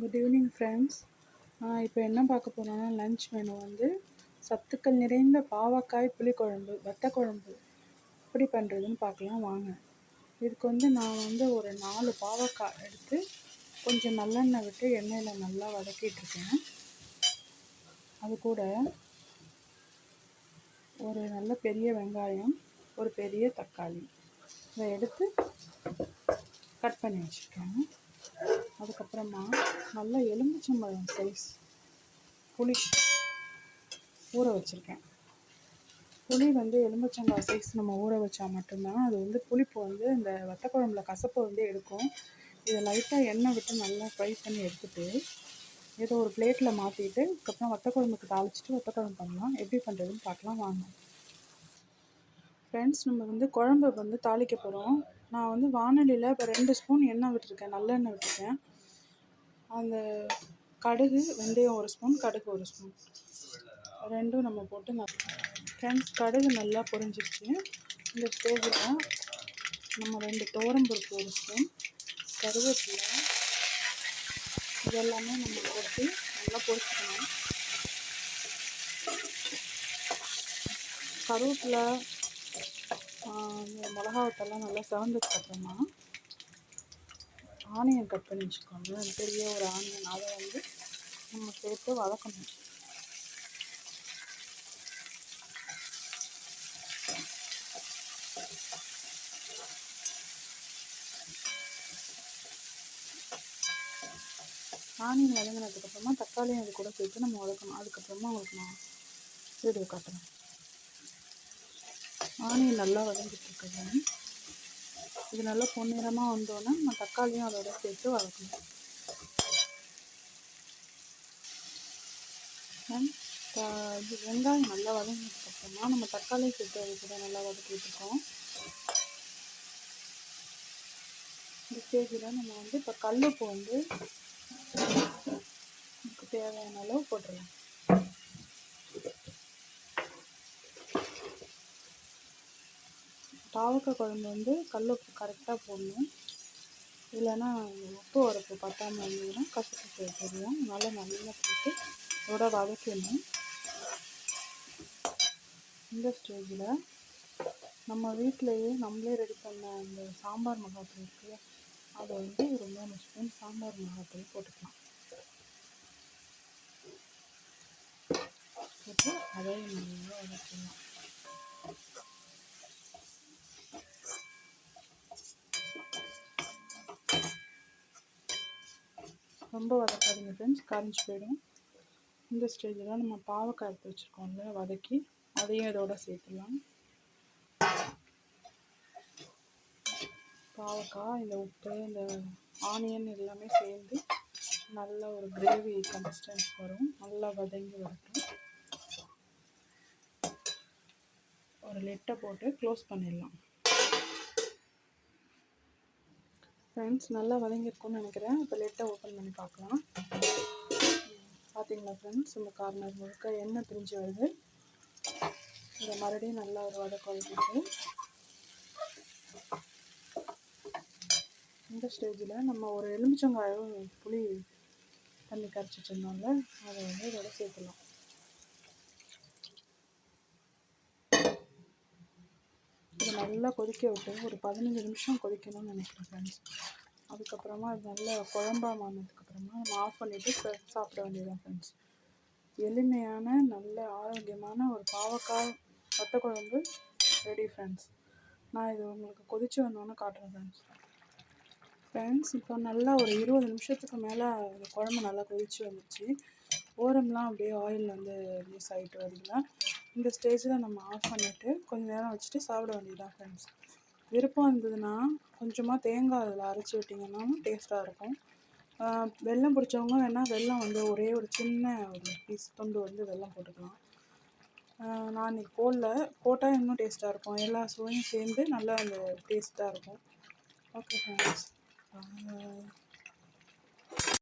Good evening friends இப்போ என்ன பார்க்க போகிறோம்னா லன்ச் மெனு வந்து சத்துக்கள் நிறைந்த பாவக்காய் புளிக்குழம்பு வத்த குழம்பு எப்படி பண்ணுறதுன்னு பார்க்கலாம் வாங்க. இதுக்கு வந்து நான் வந்து ஒரு நாலு பாவக்காய் எடுத்து கொஞ்சம் நல்லெண்ணெய் விட்டு எண்ணெயில் நல்லா வதக்கிட்டுருக்கேன் அது கூட ஒரு நல்ல பெரிய வெங்காயம் ஒரு பெரிய தக்காளி. இதை எடுத்து கட் பண்ணி வச்சுருக்கேன். அப்புறமா நல்ல எலுமிச்சம்பழம் சைஸ் புளி ஊற வச்சுருக்கேன். புளி வந்து எலுமிச்சம்பழம் சைஸ் நம்ம ஊற வச்சா மட்டும்தான். அது வந்து புளிப்பு வந்து இந்த வத்தக்குழம்புல கசப்பு வந்து எடுக்கும். இதை லைட்டாக எண்ணெய் விட்டு நல்லா ஃப்ரை பண்ணி எடுத்துகிட்டு ஏதோ ஒரு பிளேட்டில் மாற்றிட்டு அதுக்கப்புறம் வத்தக்குழம்புக்கு தாளிச்சிட்டு வத்தக்குழம்பு பண்ணலாம். எப்படி பண்ணுறதுன்னு பார்க்கலாம். வாங்க. ஃப்ரெண்ட்ஸ் நம்ம வந்து குழம்பு வந்து தாளிக்க போகிறோம் நான் வந்து வானொலியில் இப்போ ரெண்டு ஸ்பூன் எண்ணெய் விட்டுருக்கேன். நல்லெண்ணெய் விட்டுருக்கேன். அந்த கடுகு வெந்தயம் ஒரு ஸ்பூன் கடுகு ஒரு ஸ்பூன். ரெண்டும் நம்ம போட்டு நல்லா ஃப்ரெண்ட்ஸ் கடுகு நல்லா பொரிஞ்சிருச்சு. இந்த ஸ்டேஜில் நம்ம ரெண்டு தோரம்பருப்பு ஒரு ஸ்பூன் கருவேப்பிலை இதெல்லாமே நம்ம போட்டு நல்லா பொரிச்சிக்கணும். கருவேப்பிலை இந்த மிளகாவத்தெல்லாம் நல்லா செவந்ததுக்கப்புறமா ஆனியன் கட் பண்ணி வச்சுக்கோங்க. பெரிய ஒரு ஆனியன் அதை வந்து நம்ம சேர்த்து வதக்கணும் ஆனியன் வதங்கினதுக்கப்புறமா தக்காளியும் அது கூட சேர்த்து நம்ம வதக்கணும். அதுக்கப்புறமா உங்களுக்கு நான் வீடியோ காட்டுறேன். ஆனியன் நல்லா வதங்கிட்டுருக்குது இது நல்லா பொன்னிறமாக வந்தோடனே நம்ம தக்காளியும் அதோட சேர்த்து வளர்க்கணும் இது வெங்காயம் நல்லா வதங்கினதுக்கப்புறமா நம்ம தக்காளி சேர்த்து அது கூட நல்லா வதக்கிட்டுருக்கோம் இந்த ஸ்டேஜில் நம்ம வந்து இப்போ கல்லுப்பு வந்து நமக்கு தேவையான அளவு போட்டுடலாம். பாவக்காய் குழம்பு வந்து கல் உப்பு கரெக்டாக போடணும். இல்லைன்னா உப்பு உரப்பு பத்தாமல் இருந்ததுன்னா கசப்பு தெரியும் அதனால் நல்லா போட்டு இதோட வதக்கணும். இந்த ஸ்டேஜில் நம்ம வீட்டிலையே நம்மளே ரெடி பண்ண அந்த சாம்பார் மிளகாத்தூள் இருக்குது அதை வந்து ஒரு மூணு ஸ்பூன் சாம்பார் மிளகாத்தூள் போட்டுக்கலாம். போட்டு அதையும் நல்லா வதக்கலாம். ரொம்ப வதக்காதீங்க ஃப்ரெண்ட்ஸ் கரைஞ்சி போயிடும். இந்த ஸ்டேஜில் நம்ம பாவக்காய் எடுத்து வச்சுருக்கோம்ல வதக்கி அதையும் இதோட சேர்த்துலாம் பாவக்காய் இந்த உப்பு இந்த ஆனியன் எல்லாமே சேர்ந்து நல்ல ஒரு கிரேவி கன்சிஸ்டன்ஸ் வரும். நல்லா வதங்கி வரட்டும். ஒரு லெட்டை போட்டு க்ளோஸ் பண்ணிடலாம். ஃப்ரெண்ட்ஸ் நல்லா வதங்கியிருக்கும்னு நினைக்கிறேன். இப்போ லேட்டாக ஓப்பன் பண்ணி பார்க்கலாம். பார்த்தீங்களா ஃப்ரெண்ட்ஸ் இந்த கார்னர் முழுக்க எண்ணெய் பிரிஞ்சு வருது? இதை மறுபடியும் நல்லா ஒரு வதக்க வதக்கிட்டு இந்த ஸ்டேஜில் நம்ம ஒரு எலுமிச்சங்காயும் புளி தண்ணி கரைச்சி வச்சுருந்தோம்ல அதை வந்து இதோட சேர்த்துலாம் இதை நல்லா கொதிக்க விட்டு ஒரு பதினஞ்சு நிமிஷம் கொதிக்கணும்னு நினைக்கிறேன் ஃப்ரெண்ட்ஸ் அதுக்கப்புறமா அது நல்லா குழம்பா மாறினதுக்கப்புறமா நம்ம ஆஃப் பண்ணிவிட்டு சாப்பிட வேண்டியதான் ஃப்ரெண்ட்ஸ் எளிமையான நல்ல ஆரோக்கியமான ஒரு பாவக்காய் வத்த குழம்பு ரெடி ஃப்ரெண்ட்ஸ் நான் இது உங்களுக்கு கொதிச்சு வந்தோன்னே காட்டுறேன் ஃப்ரெண்ட்ஸ் ஃப்ரெண்ட்ஸ் இப்போ நல்லா ஒரு இருபது நிமிஷத்துக்கு மேலே குழம்பு நல்லா கொதிச்சு வந்துச்சு ஓரம்லாம் அப்படியே ஆயில் வந்து மிஸ் ஆகிட்டு வருதுங்களா இந்த ஸ்டேஜில் நம்ம ஆஃப் பண்ணிவிட்டு கொஞ்சம் நேரம் வச்சுட்டு சாப்பிட வேண்டியதான் ஃப்ரெண்ட்ஸ் விருப்பம் இருந்ததுன்னா கொஞ்சமாக தேங்காய் அதில் அரைச்சி விட்டிங்கன்னாலும் டேஸ்ட்டாக இருக்கும். வெல்லம் பிடிச்சவங்க வேணால் வெல்லம் வந்து ஒரே ஒரு சின்ன ஒரு பீஸ் துண்டு வந்து வெல்லம் போட்டுக்கலாம். நான் இன்றைக்கி போடல. போட்டால் இன்னும் டேஸ்ட்டாக இருக்கும். எல்லா சுவையும் சேர்ந்து நல்லா அந்த டேஸ்ட்டாக இருக்கும். Okay friends